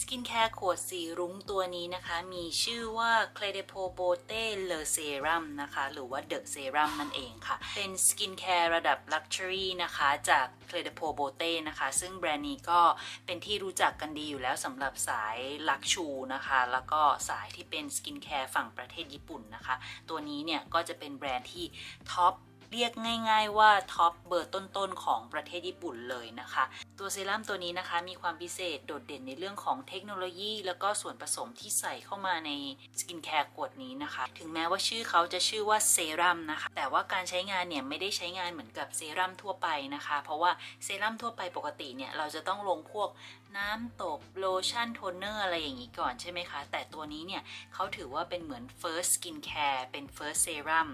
สกินแคร์ขวดสีรุ้งตัวนี้นะคะ มีชื่อว่า c l e d e p o b o t e Le Serum นะคะ หรือว่า The Serum นั่นเองค่ะ เป็นสกินแคร์ระดับ Luxury นะคะ จาก c l e d e p o b o t e นะคะ ซึ่งแบรนด์นี้ก็เป็นที่รู้จักกันดีอยู่แล้วสำหรับสายลักชูนะคะ แล้วก็สายที่เป็นสกินแคร์ฝั่งประเทศญี่ปุ่นนะคะ ตัวนี้เนี่ยก็จะเป็นแบรนด์ที่ท็อป เรียกง่าย ๆ ว่าท็อปเบอร์ต้นๆของประเทศญี่ปุ่นเลยนะคะ ตัวเซรั่มตัวนี้นะคะมีความพิเศษโดดเด่นในเรื่องของเทคโนโลยี แล้วก็ส่วนผสมที่ใส่เข้ามาในสกินแคร์ขวดนี้นะคะ ถึงแม้ว่าชื่อเขาจะชื่อว่าเซรั่มนะคะ แต่ว่าการใช้งานเนี่ยไม่ได้ใช้งานเหมือนกับเซรั่มทั่วไปนะคะ เพราะว่าเซรั่มทั่วไปปกติเนี่ยเราจะต้องลงพวกน้ำตบโลชั่นโทนเนอร์อะไรอย่างนี้ก่อนใช่ไหมคะ แต่ตัวนี้เนี่ยเขาถือว่าเป็นเหมือน first skin care เป็น first serum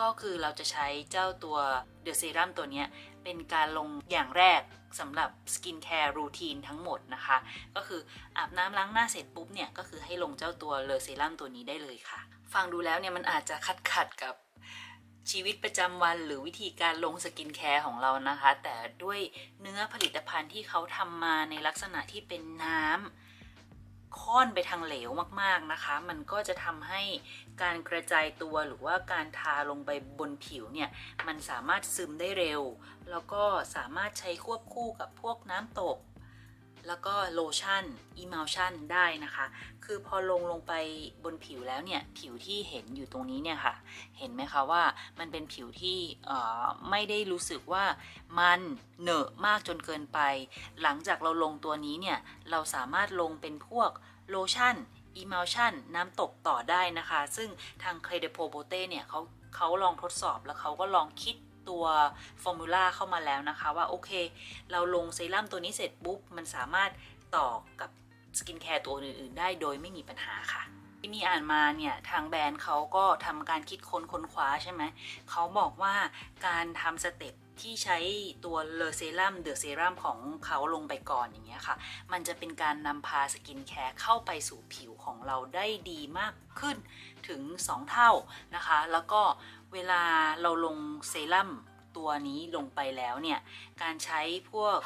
ก็คือเราจะใช้เจ้าตัวเดอะเซรั่มตัวนี้เป็นการลงอย่างแรกสำหรับสกินแคร์รูทีนทั้งหมดนะคะ ก็คืออาบน้ำล้างหน้าเสร็จปุ๊บเนี่ย ก็คือให้ลงเจ้าตัวเลอเซรั่มตัวนี้ได้เลยค่ะ ฟังดูแล้วเนี่ยมันอาจจะขัดขัดกับชีวิตประจำวันหรือวิธีการลงสกินแคร์ของเรานะคะ แต่ด้วยเนื้อผลิตภัณฑ์ที่เขาทำมาในลักษณะที่เป็นน้ำ ค่อนไปทางเหลวมากๆนะคะ มันก็จะทำให้การกระจายตัวหรือว่าการทาลงไปบนผิวเนี่ย มันสามารถซึมได้เร็ว แล้วก็สามารถใช้ควบคู่กับพวกน้ำตก แล้วก็โลชั่นอีมัลชั่นได้นะคะ คือพอลงลงไปบนผิวแล้วเนี่ย ผิวที่เห็นอยู่ตรงนี้เนี่ยค่ะ เห็นไหมคะว่ามันเป็นผิวที่ไม่ได้รู้สึกว่ามันเหนอะมากจนเกินไป หลังจากเราลงตัวนี้เนี่ย เราสามารถลงเป็นพวกโลชั่นอีมัลชั่นน้ำตบต่อได้นะคะ ซึ่งทาง c r e d e p o b o t e เนี่ยเขาเขาลองทดสอบแล้วเขาก็ลองคิด ตัวฟอร์มูลาเข้ามาแล้วนะคะ ว่าโอเค เราลงเซรั่มตัวนี้เสร็จปุ๊บ มันสามารถต่อกับสกินแคร์ตัวอื่นๆ ได้โดยไม่มีปัญหาค่ะที่มีอ่านมาเนี่ยทางแบรนด์เขาก็ทำการคิดค้นค้นคว้าใช่ไหม เขาบอกว่าการทำสเต็ปที่ใช้ตัวเลอเซรั่มเดอะเซรั่มของเขาลงไปก่อนอย่างเงี้ยค่ะ มันจะเป็นการนำพาสกินแคร์เข้าไปสู่ผิวของเราได้ดีมากขึ้นถึง 2 เท่านะคะ แล้วก็ เวลาเราลงเซรั่มตัวนี้ลงไปแล้วเนี่ย การใช้พวก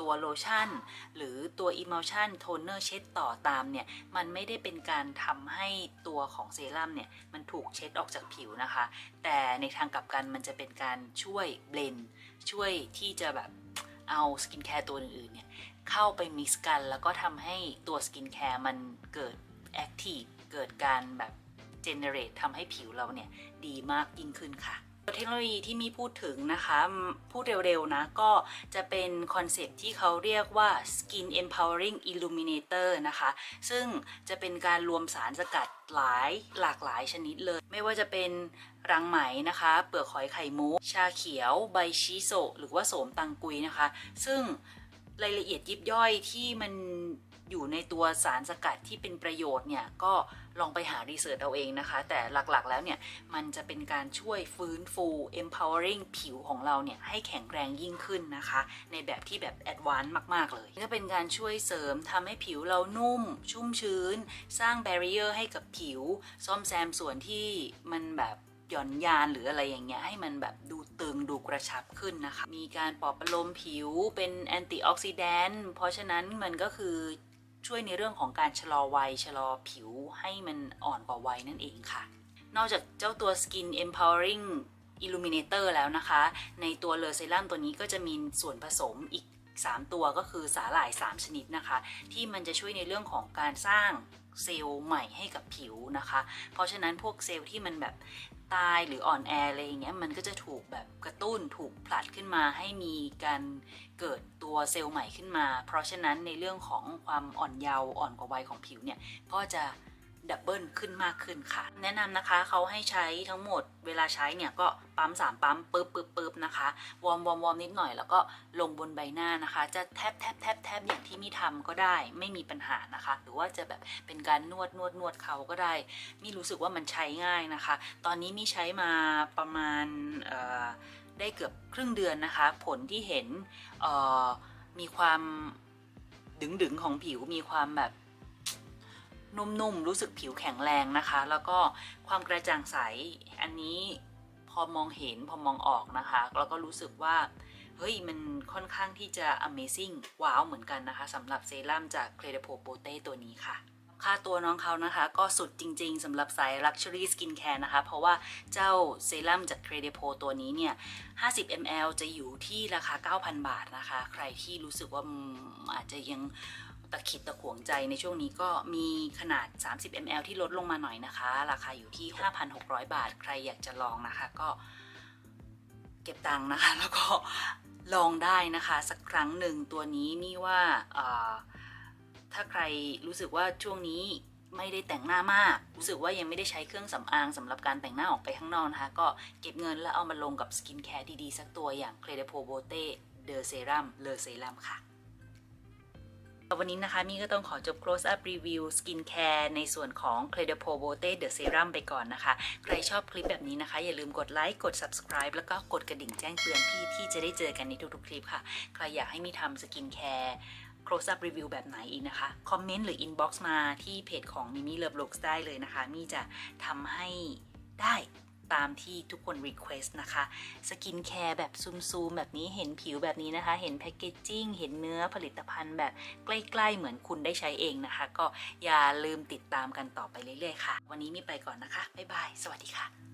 ตัวโลชั่น หรือตัว emulsion toner เช็ดต่อตามเนี่ย มันไม่ได้เป็นการทำให้ตัวของเซรั่มเนี่ย มันถูกเช็ดออกจากผิวนะคะ แต่ในทางกลับกันมันจะเป็นการช่วยเบลนช่วยที่จะแบบเอาสกินแคร์ตัวอื่นๆเนี่ย เข้าไปมิกซ์กัน แล้วก็ทำให้ตัวสกินแคร์มันเกิดแอคทีฟเกิดการแบบ เจเนเรตทำให้ผิวเราเนี่ยดีมากยิ่งขึ้นค่ะเทคโนโลยีที่มีพูดถึงนะคะ พูดเร็วๆนะ ก็จะเป็นคอนเซปที่เขาเรียกว่า Skin Empowering Illuminator นะคะ ซึ่งจะเป็นการรวมสารสกัดหลายหลากหลายชนิดเลย ไม่ว่าจะเป็นรังไหมนะคะ เปลือกหอยไข่มุก ชาเขียว ใบชิโซหรือว่าโสมตังกุยนะคะ ซึ่งรายละเอียดยิบย่อยที่มัน อยู่ในตัวสารสกัดที่เป็นประโยชน์เนี่ยก็ลองไปหารีเสิร์ชเอาเองนะคะ แต่หลักๆแล้วเนี่ยมันจะเป็นการช่วยฟื้นฟู empowering ผิวของเราเนี่ยให้แข็งแรงยิ่งขึ้นนะคะ ในแบบที่แบบ advanced มากๆเลยก็เป็นการช่วยเสริมทำให้ผิวเรานุ่ม ชุ่มชื้น สร้าง barrier ให้กับผิว ซ่อมแซมส่วนที่มันแบบหย่อนยานหรืออะไรอย่างเงี้ยให้มันแบบดูตึงดูกระชับขึ้นนะคะ มีการปลอบประโลมผิวเป็นแอนตี้ออกซิแดนต์เพราะฉะนั้นมันก็คือ ช่วยในเรื่องของการชะลอวัยชะลอผิวให้มันอ่อนกว่าวัยนั่นเองค่ะ นอกจากเจ้าตัว Skin Empowering Illuminator แล้วนะคะ ในตัวเลอเซรั่มตัวนี้ก็จะมีส่วนผสมอีก 3 ตัวก็คือสาหร่าย 3 ชนิดนะคะ ที่มันจะช่วยในเรื่องของการสร้าง เซลล์ใหม่ให้กับผิวนะคะ เพราะฉะนั้นพวกเซลล์ที่มันแบบตายหรืออ่อนแออะไรอย่างเงี้ยมันก็จะถูกแบบกระตุ้นถูกผลัดขึ้นมาให้มีการเกิดตัวเซลล์ใหม่ขึ้นมา เพราะฉะนั้นในเรื่องของความอ่อนเยาว์อ่อนกว่าวัยของผิวเนี่ยก็จะ ดับเบิลขึ้นมากขึ้นค่ะ แนะนำนะคะเขาให้ใช้ทั้งหมดเวลาใช้เนี่ยก็ปั๊ม 3 ปั๊มปึ๊บปึ๊บปึ๊บนะคะ วอร์มวอร์มวอร์มนิดหน่อยแล้วก็ลงบนใบหน้านะคะ จะแทบแทบแทบแทบอย่างที่มีทำก็ได้ไม่มีปัญหานะคะ หรือว่าจะแบบเป็นการนวดนวดนวดเขาก็ได้ มีรู้สึกว่ามันใช้ง่ายนะคะ ตอนนี้มีใช้มาประมาณได้เกือบครึ่งเดือนนะคะ ผลที่เห็นมีความดึงๆของผิวมีความแบบ นุ่มๆ รู้สึกผิวแข็งแรงนะคะ แล้วก็ความกระจ่างใส อันนี้พอมองเห็นพอมองออกนะคะ แล้วก็รู้สึกว่าเฮ้ย มันค่อนข้างที่จะ amazing ว้าวเหมือนกันนะคะสำหรับเซรั่มจาก c r e d i p o p o t e ตัวนี้ค่ะ ค่าตัวน้องเขานะคะ ก็สุดจริงๆสำหรับสาย Luxury Skincare นะคะ เพราะว่าเจ้าเซรั่มจาก c r e d i p o ตัวนี้เนี่ย 50 ml จะอยู่ที่ราคา 9,000 บาทนะคะ ใครที่รู้สึกว่าอาจจะยัง ตะขิดตะขวงใจในช่วงนี้ก็มีขนาด 30 ml ที่ลดลงมาหน่อยนะคะ ราคาอยู่ที่ 5,600 บาท ใครอยากจะลองนะคะ ก็เก็บตังค์นะคะ แล้วก็ลองได้นะคะ สักครั้งหนึ่งตัวนี้นี่ว่าถ้าใครรู้สึกว่าช่วงนี้ไม่ได้แต่งหน้ามาก รู้สึกว่ายังไม่ได้ใช้เครื่องสำอางสำหรับการแต่งหน้าออกไปข้างนอกนะคะ ก็เก็บเงินแล้วเอามาลงกับสกินแคร์ดีๆ สักตัวอย่าง c r e d i p o b o t e The Serum Le Serum ค่ะ วันนี้นะคะมี่ก็ต้องขอจบ close up review skincare ในส่วนของ c r e d i p o b o t e The Serum ไปก่อนนะคะ ใครชอบคลิปแบบนี้นะคะ อย่าลืมกดไลค์กด subscribe แล้วก็กดกระดิ่งแจ้งเตือนพี่ที่จะได้เจอกันในทุกๆคลิปค่ะ ใครอยากให้มี่ทำ skincare close up review แบบไหนอีกนะคะ คอมเมนต์หรือ inbox มาที่เพจของ Mimi Love Looks ได้เลยนะคะ มี่จะทำให้ได้ ตามที่ทุกคน request นะคะ สกินแคร์แบบซูมๆ แบบนี้เห็นผิวแบบนี้นะคะ เห็นแพคเกจจิ้ง เห็นเนื้อผลิตภัณฑ์แบบใกล้ๆ เหมือนคุณได้ใช้เองนะคะ ก็อย่าลืมติดตามกันต่อไปเรื่อยๆ ค่ะ วันนี้มีไปก่อนนะคะ บ๊ายบาย สวัสดีค่ะ